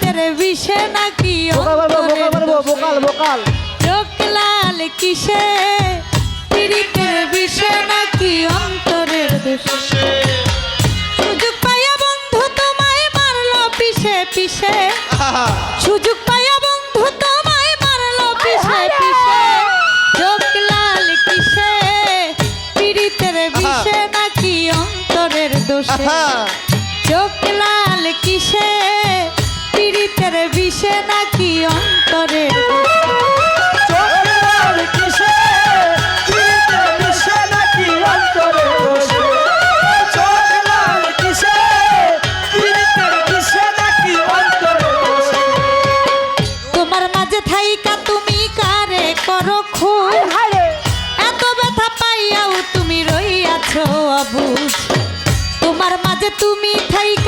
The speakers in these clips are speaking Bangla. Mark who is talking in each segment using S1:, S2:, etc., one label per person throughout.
S1: পীড়িতের বিষে নাকি?
S2: বোকাল বোকাল।
S1: চোখ লাল কিসে? পীড়িতের বিষে নাকি অন্তরের দোষে? সুযোগ পাইয়া বন্ধু তোমায় মারলো পিছে পিছে সুযোগ পাইয়া বন্ধু তোমায় মারলো পিছে পিছে চোখ লাল কিসে? পীড়িতের বিষে নাকি অন্তরের দোষে? চোখ লাল কিসে? পীড়িতের বিষে নাকি অন্তরের দোষে? তোমার মাঝে থাইকা তুমি কারে করো খুব এত ব্যথা পাইয়াও তুমি রইয়াছ অবুঝ। তোমার মাঝে তুমি থাইকা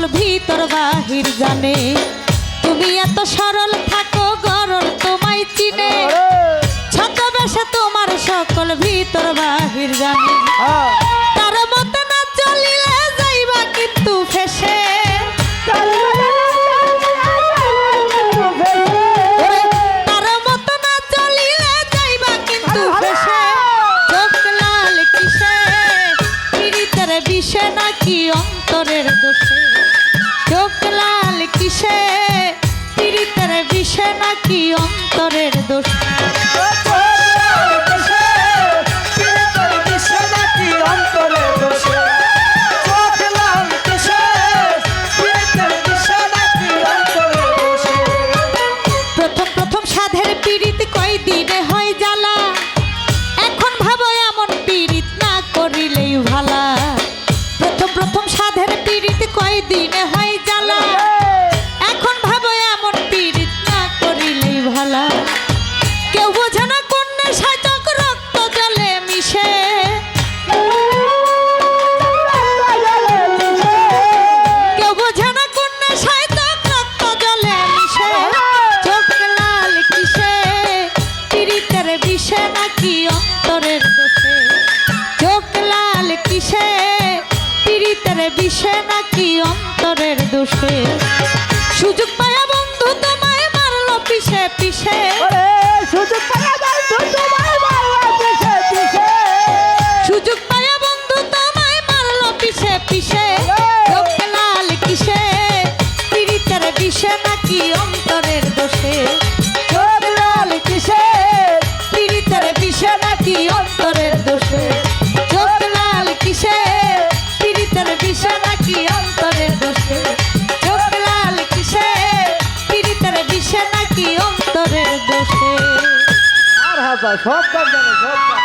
S1: সকল ভিতর বাহির জানে। তুমি এত সরল থাকো গরল তোমায় চিনে। ছদ্মবেশে তোমার সকল ভিতর বাহির জানে। তার মতে না চলিলে যাইবা কিন্তু ফেসে। ওরে, তার মতো না চলিলে যাইবা কিন্তু ফেসে। বিষে নাকি অন্তরের দোষে? চোখ লাল কিসে? পীড়িতের বিষে নাকি অন্তরের দোষে? প্রথম প্রথম সাধের দিনে হয় এখন ভাবো না করিলেই ভালা। প্রথম প্রথম সাধের দিনে হয় সুযোগ পায়া বন্ধু তোমায় মারলো পিছে পিছে। সুযোগ পায়া বন্ধু তোমায় মারলো পিছে পিছে। চোখ লাল কিসে? পীড়িতের বিষে নাকি অন্তরের দোষে?
S2: হ্যাঁ সব কাজ জানে সব কাজ।